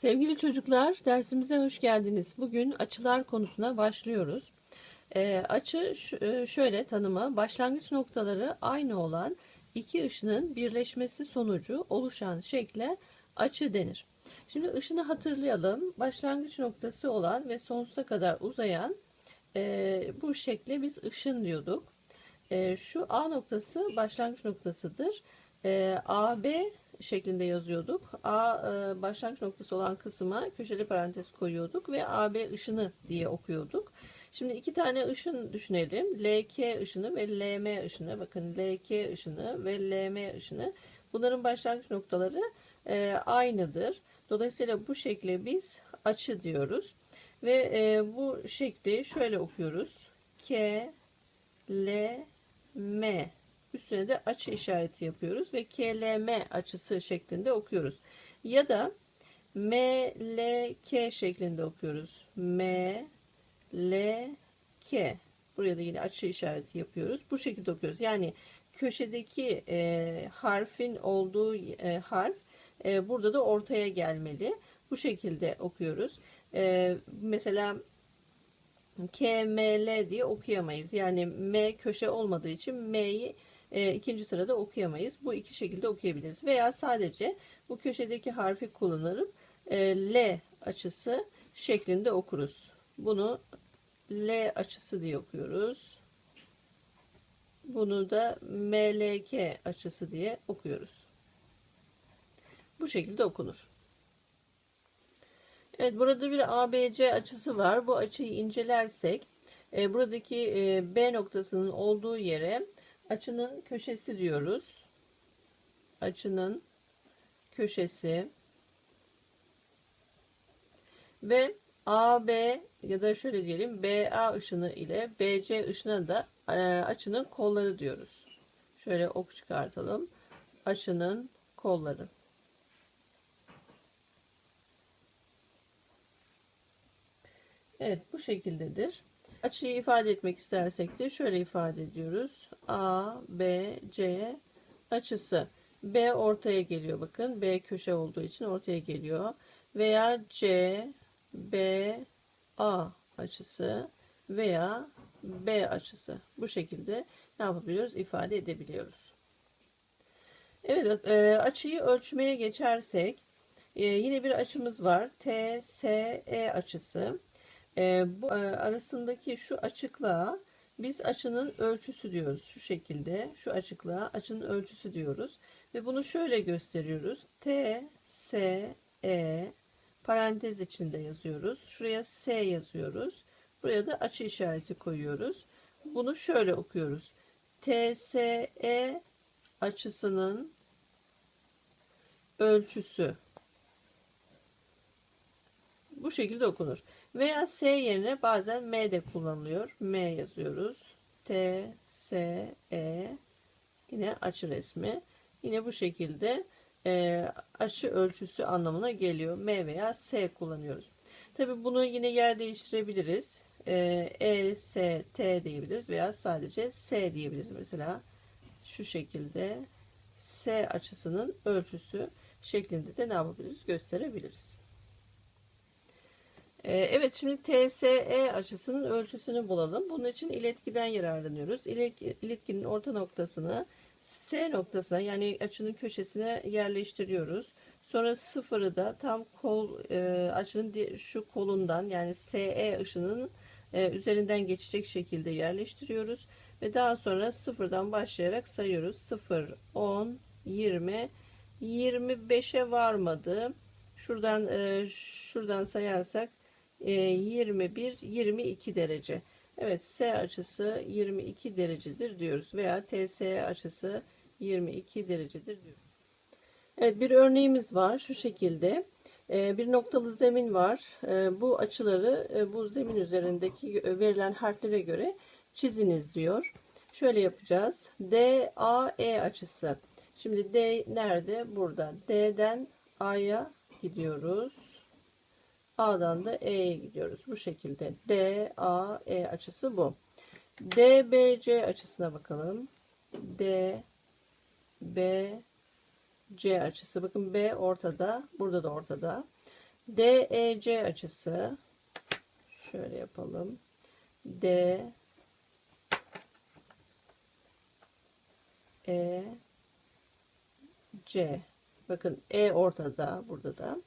Sevgili çocuklar, dersimize hoş geldiniz. Bugün açılar konusuna başlıyoruz. Ee, açı e, şöyle tanımı, başlangıç noktaları aynı olan iki ışının birleşmesi sonucu oluşan şekle açı denir. Şimdi ışını hatırlayalım. Başlangıç noktası olan ve sonsuza kadar uzayan e, bu şekle biz ışın diyorduk. E, şu A noktası başlangıç noktasıdır. E, AB şeklinde yazıyorduk. A e, başlangıç noktası olan kısma köşeli parantez koyuyorduk ve AB ışını diye okuyorduk. Şimdi iki tane ışın düşünelim. LK ışını ve LM ışını. Bakın LK ışını ve LM ışını. Bunların başlangıç noktaları e, aynıdır. Dolayısıyla bu şekle biz açı diyoruz. Ve e, bu şekli şöyle okuyoruz. K, L, M. Üstüne de açı işareti yapıyoruz ve KLM açısı şeklinde okuyoruz. Ya da MLK şeklinde okuyoruz. M, L, K. Buraya da yine açı işareti yapıyoruz. Bu şekilde okuyoruz. Yani köşedeki e, harfin olduğu e, harf e, burada da ortaya gelmeli. Bu şekilde okuyoruz. E, mesela KML diye okuyamayız. Yani M köşe olmadığı için M'yi e, ikinci sırada okuyamayız. Bu iki şekilde okuyabiliriz. Veya sadece bu köşedeki harfi kullanırım. E, L açısı şeklinde okuruz. Bunu L açısı diye okuyoruz. Bunu da MLK açısı diye okuyoruz. Bu şekilde okunur. Evet burada bir ABC açısı var. Bu açıyı incelersek e, buradaki e, B noktasının olduğu yere açının köşesi diyoruz. Açının köşesi ve AB ya da şöyle diyelim BA ışını ile BC ışına da e, açının kolları diyoruz. Şöyle ok çıkartalım. Açının kolları. Evet bu şekildedir. Açıyı ifade etmek istersek de şöyle ifade ediyoruz. A, B, C açısı. B ortaya geliyor bakın. B köşe olduğu için ortaya geliyor. Veya C, B, A açısı veya B açısı. Bu şekilde ne yapabiliyoruz? İfade edebiliyoruz. Evet e, açıyı ölçmeye geçersek e, yine bir açımız var. TSE açısı. E, bu e, arasındaki şu açıklığa biz açının ölçüsü diyoruz. Şu şekilde şu açıklığa açının ölçüsü diyoruz. Ve bunu şöyle gösteriyoruz. T, S, E parantez içinde yazıyoruz. Şuraya S yazıyoruz. Buraya da açı işareti koyuyoruz. Bunu şöyle okuyoruz. TSE açısının ölçüsü. Bu şekilde okunur. Veya S yerine bazen M de kullanılıyor. M yazıyoruz. T, S, E yine açı resmi. Yine bu şekilde e, açı ölçüsü anlamına geliyor. M veya S kullanıyoruz. Tabi bunu yine yer değiştirebiliriz. E, e, S, T diyebiliriz veya sadece S diyebiliriz. Mesela şu şekilde S açısının ölçüsü şeklinde de ne yapabiliriz? Gösterebiliriz. Ee, Evet şimdi TSE açısının ölçüsünü bulalım. Bunun için iletkiden yararlanıyoruz. İlet- İletkinin orta noktasını S noktasına yani açının köşesine yerleştiriyoruz. Sonra sıfırı da tam kol e, açının şu kolundan yani SE ışının e, üzerinden geçecek şekilde yerleştiriyoruz. Ve daha sonra sıfırdan başlayarak sayıyoruz. 0, 10, 20, 25'e varmadı. Şuradan e, şuradan sayarsak e, 21, 22 derece. Evet S açısı 22 derecedir diyoruz veya TSE açısı 22 derecedir diyoruz. Evet bir örneğimiz var şu şekilde. E, bir noktalı zemin var. E, bu açıları e, bu zemin üzerindeki verilen harflere göre çiziniz diyor. Şöyle yapacağız. DAE açısı. Şimdi D nerede? Burada. D'den A'ya gidiyoruz. A'dan da E'ye gidiyoruz. Bu şekilde D, A, E açısı bu. DBC açısına bakalım. D, B, C açısı. Bakın B ortada. Burada da ortada. DEC açısı şöyle yapalım. D E C bakın E ortada burada da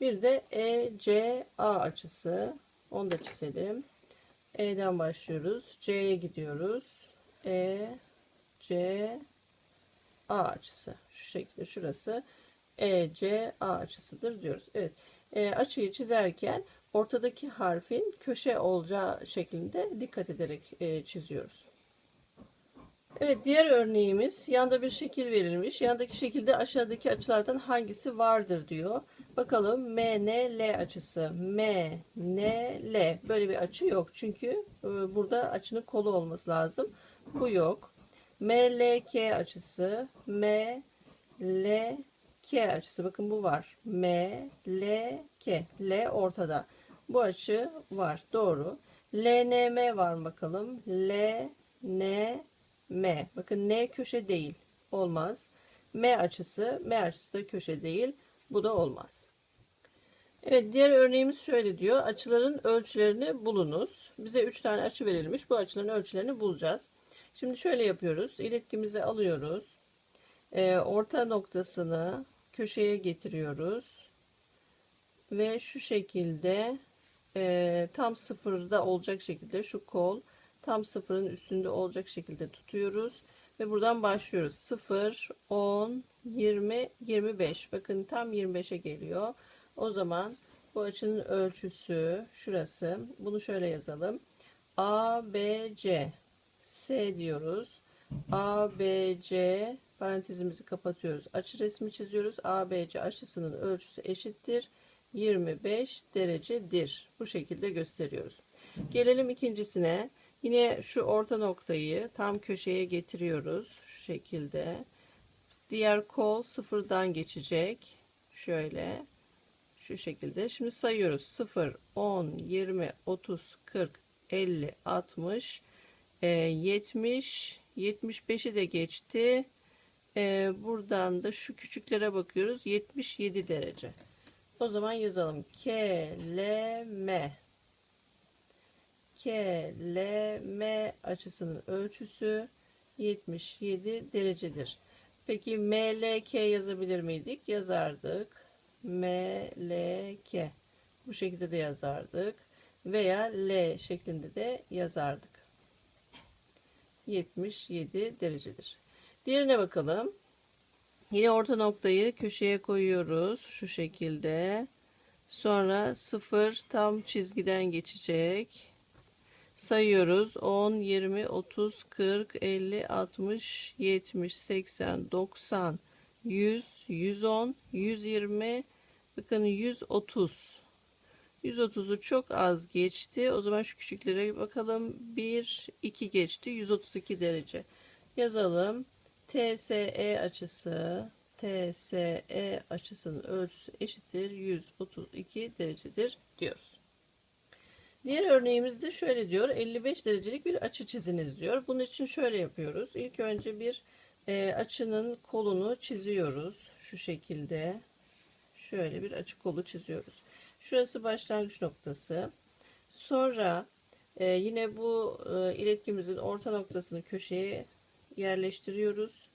bir de ECA açısı. Onu da çizelim. E'den başlıyoruz. C'ye gidiyoruz. E C A açısı. Şu şekilde şurası. ECA açısıdır diyoruz. Evet. E, açıyı çizerken ortadaki harfin köşe olacağı şeklinde dikkat ederek e, çiziyoruz. Evet diğer örneğimiz yanda bir şekil verilmiş. Yandaki şekilde aşağıdaki açılardan hangisi vardır diyor. Bakalım MNL açısı. MNL böyle bir açı yok. Çünkü e, burada açının kolu olması lazım. Bu yok. MLK açısı. MLK açısı. Bakın bu var. MLK. L ortada. Bu açı var. Doğru. LNM var bakalım? LNM. Bakın N köşe değil. Olmaz. M açısı. M açısı da köşe değil. Bu da olmaz. Evet diğer örneğimiz şöyle diyor. Açıların ölçülerini bulunuz. Bize 3 tane açı verilmiş. Bu açıların ölçülerini bulacağız. Şimdi şöyle yapıyoruz. İletkimizi alıyoruz. Ee, orta noktasını köşeye getiriyoruz. Ve şu şekilde e, tam sıfırda olacak şekilde şu kol tam sıfırın üstünde olacak şekilde tutuyoruz ve buradan başlıyoruz 0 10 20 25 bakın tam 25'e geliyor o zaman bu açının ölçüsü şurası. Bunu şöyle yazalım. A B C. S diyoruz. A B C parantezimizi kapatıyoruz. Açı resmi çiziyoruz. A B C açısının ölçüsü eşittir. 25 derecedir. Bu şekilde gösteriyoruz. Gelelim ikincisine. Yine şu orta noktayı tam köşeye getiriyoruz. Şu şekilde. Diğer kol sıfırdan geçecek. Şöyle. Şu şekilde. Şimdi sayıyoruz. 0, 10, 20, 30, 40, 50, 60, 70, 75'i de geçti. E, buradan da şu küçüklere bakıyoruz. 77 derece. O zaman yazalım. K, L, M. KLM açısının ölçüsü 77 derecedir. Peki MLK yazabilir miydik? Yazardık. MLK. Bu şekilde de yazardık. Veya L şeklinde de yazardık. 77 derecedir. Diğerine bakalım. Yine orta noktayı köşeye koyuyoruz. Şu şekilde. Sonra sıfır tam çizgiden geçecek sayıyoruz. 10, 20, 30, 40, 50, 60, 70, 80, 90, 100, 110, 120, bakın 130. 130'u çok az geçti. O zaman şu küçüklere bakalım. 1, 2 geçti. 132 derece. Yazalım. TSE açısı TSE açısının ölçüsü eşittir 132 derecedir diyoruz. Diğer örneğimizde şöyle diyor 55 derecelik bir açı çiziniz diyor. Bunun için şöyle yapıyoruz. İlk önce bir e, açının kolunu çiziyoruz. Şu şekilde şöyle bir açı kolu çiziyoruz. Şurası başlangıç noktası. Sonra e, yine bu e, iletkimizin orta noktasını köşeye yerleştiriyoruz.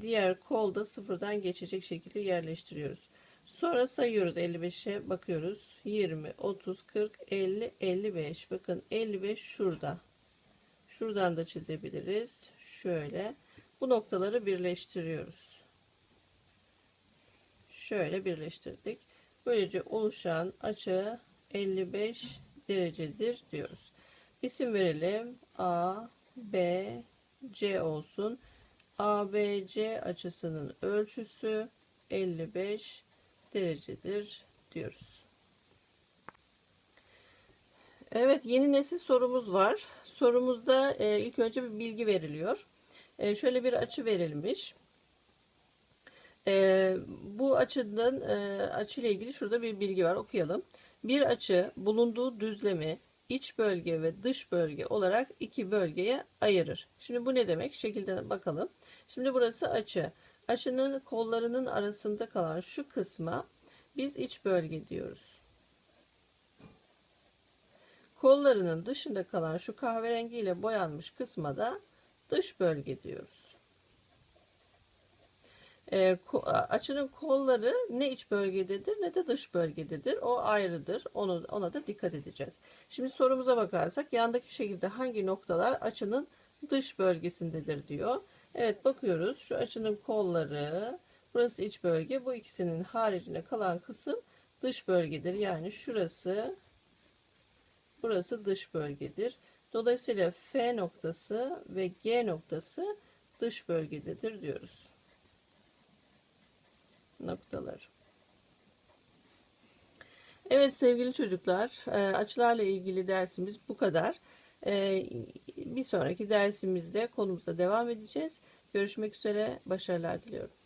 Diğer kolda sıfırdan geçecek şekilde yerleştiriyoruz. Sonra sayıyoruz 55'e bakıyoruz. 20, 30, 40, 50, 55. Bakın 55 şurada. Şuradan da çizebiliriz. Şöyle. Bu noktaları birleştiriyoruz. Şöyle birleştirdik. Böylece oluşan açı 55 derecedir diyoruz. İsim verelim. A, B, C olsun. ABC açısının ölçüsü 55 derecedir diyoruz. Evet yeni nesil sorumuz var. Sorumuzda e, ilk önce bir bilgi veriliyor. E, şöyle bir açı verilmiş. E, bu açının e, açı ile ilgili şurada bir bilgi var okuyalım. Bir açı bulunduğu düzlemi iç bölge ve dış bölge olarak iki bölgeye ayırır. Şimdi bu ne demek? Şekilde bakalım. Şimdi burası açı. Açının kollarının arasında kalan şu kısma biz iç bölge diyoruz. Kollarının dışında kalan şu kahverengiyle boyanmış kısma da dış bölge diyoruz. Ko- açının kolları ne iç bölgededir ne de dış bölgededir. O ayrıdır. Onu, ona da dikkat edeceğiz. Şimdi sorumuza bakarsak yandaki şekilde hangi noktalar açının dış bölgesindedir diyor. Evet bakıyoruz. Şu açının kolları, burası iç bölge. Bu ikisinin haricinde kalan kısım dış bölgedir. Yani şurası, burası dış bölgedir. Dolayısıyla F noktası ve G noktası dış bölgededir diyoruz. Noktalar. Evet sevgili çocuklar, e, açılarla ilgili dersimiz bu kadar. E, Bir sonraki dersimizde konumuza devam edeceğiz. Görüşmek üzere, başarılar diliyorum.